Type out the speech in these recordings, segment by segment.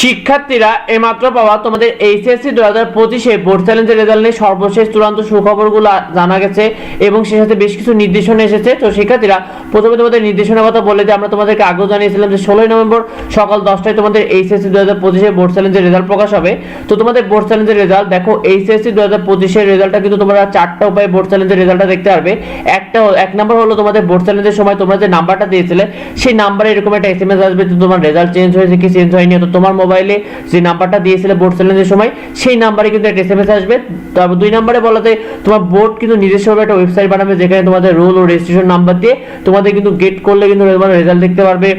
শিক্ষার্থীরা এইমাত্র পাওয়া তোমাদের এইচএসসি দু হাজার পঁচিশে বোর্ড চ্যালেঞ্জের রেজাল্ট নিয়ে সর্বশেষ চূড়ান্ত সুখবরগুলো জানা গেছে এবং সে সাথে বেশ কিছু নির্দেশনা এসেছে। তো শিক্ষার্থীরা, প্রথমে তোমাদের নির্দেশনার কথা বলে যে আমরা তোমাদেরকে আগেও জানিয়েছিলাম যে ষোলোই নভেম্বর সকাল দশটায় তোমাদের এইচএসসি দু হাজার পঁচিশে বোর্ড চ্যালেঞ্জের রেজাল্ট প্রকাশ হবে। তো তোমাদের বোর্ড চ্যালেঞ্জের রেজাল্ট, দেখো এইচএসসি দু হাজার পঁচিশের রেজাল্টটা কিন্তু তোমরা চারটা উপায়ে বোর্ড চ্যালেঞ্জের রেজাল্টটা দেখতে পারবে। একটা এক নম্বর হলো তোমাদের বোর্ড চ্যালেঞ্জের সময় তোমরা যে নাম্বারটা দিয়েছিলে, সেই নাম্বারে এরকম একটা এসএমএস আসবে তোমার রেজাল্ট চেঞ্জ হয়েছে কি চেঞ্জ হয়নি তো তোমার মোবাইলে যে নাম্বারটা দিয়েছিলে বোর্ড চ্যালেঞ্জের সময়, সেই নাম্বারে কিন্তু একটা এসএমএস আসবে। তারপর দুই নাম্বারে বলাতে তোমার বোর্ড কিন্তু নিজস্বভাবে একটা ওয়েবসাইট বানাবে, যেখানে তোমাদের রোল ও রেজিস্ট্রেশন নাম্বার দিয়ে তোমাদের কিন্তু গেট করলে কিন্তু তোমার রেজাল্ট দেখতে পারবে।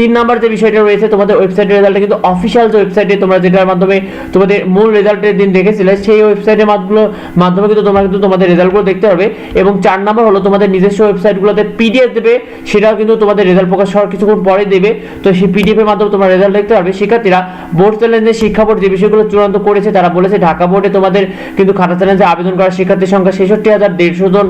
তিন নাম্বার যে বিষয়টা রয়েছে, তোমাদের ওয়েবসাইটের রেজাল্টটা কিন্তু অফিসিয়াল যে ওয়েবসাইটে তোমরা যেটার মাধ্যমে তোমাদের মূল রেজাল্টের দিন দেখেছিলে, সেই ওয়েবসাইটের মাধ্যমে মাধ্যমে কিন্তু তোমরা কিন্তু তোমাদের রেজাল্টগুলো দেখতে পারবে। এবং চার নাম্বার হলো তোমাদের নিজস্ব ওয়েবসাইটগুলোতে পিডিএফ দেবে, সেটাও কিন্তু তোমাদের রেজাল্ট প্রকাশ হওয়ার কিছুক্ষণ পরে দেবে। তো সেই পিডিএফ এর মাধ্যমে তোমরা রেজাল্ট দেখতে পারবে। শিক্ষার্থীরা বোর্ড চ্যালেঞ্জের শিক্ষা বোর্ড যে বিষয়গুলো চূড়ান্ত করেছে, তারা বলেছে ঢাকা বোর্ডে তোমাদের কিন্তু খাতা চ্যালেঞ্জে আবেদন করা শিক্ষার্থীর সংখ্যা ছেষট্টি হাজার দেড়শো জন।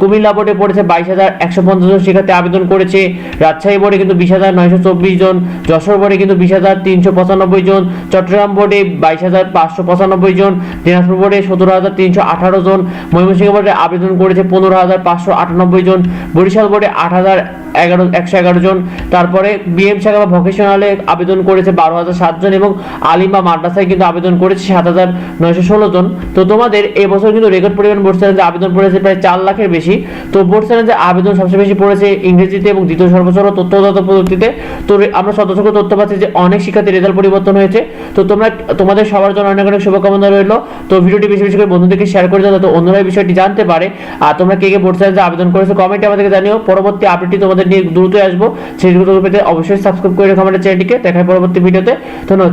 কুমিল্লা বোর্ডে পড়েছে বাইশ হাজার একশো পঞ্চাশ জন শিক্ষার্থী আবেদন করেছে। রাজশাহী বোর্ডে কিন্তু বিশ হাজার নয়শো চব্বিশ জন, যশোর বোর্ডে কিন্তু বিশ হাজার তিনশো পঁচানব্বই জন, চট্টগ্রাম বোর্ডে বাইশ হাজার পাঁচশো পঁচানব্বই জন, দিনাজপুর বোর্ডে সতেরো হাজার তিনশো আঠারো জন, ময়মনসিংহ বোর্ডে আবেদন করেছে পনেরো হাজার পাঁচশো আটানব্বই জন, বরিশাল বোর্ডে আট হাজার এগারো, একশো এগারো জন। তারপরে বিএম শাখা বা ভোকেশনালে আবেদন করেছে বারো হাজার সাতজন এবং আলিম বা মাদ্রাসায় কিন্তু আবেদন করেছে সাত হাজার নয়শো ষোলো জন। তো তোমাদের এবছর কিন্তু রেকর্ড পরিমাণ বোর্ড চ্যালেঞ্জে আবেদন পড়েছে প্রায় চার লাখের বেশি। তো বোর্ড চ্যালেঞ্জে আবেদন সবচেয়ে বেশি পড়েছে ইংরেজিতে এবং দ্বিতীয় সর্বোচ্চ তথ্যগত পদ্ধতিতে তো আমরা সদস্যকে তথ্য পাচ্ছি যে অনেক শিক্ষার্থীর রেজাল্ট পরিবর্তন হয়েছে। তো তোমরা, তোমাদের সবার জন্য অনেক অনেক শুভকামনা রইল। তো ভিডিওটি বেশি বেশি করে বন্ধুদেরকে শেয়ার করে দাও যাতে অন্যরা এই বিষয়টি জানতে পারে। আর তোমরা কে কে বোর্ড চ্যালেঞ্জে আবেদন করেছ কমেন্টে আমাদেরকে জানিও। পরবর্তী আপডেটটি তোমাদের নিয়ে দ্রুত আসব। দ্রুত পেতে অবশ্যই সাবস্ক্রাইব করে রেখো আমাদের চ্যানেলটিকে দেখায় পরবর্তী ভিডিওতে। ধন্যবাদ।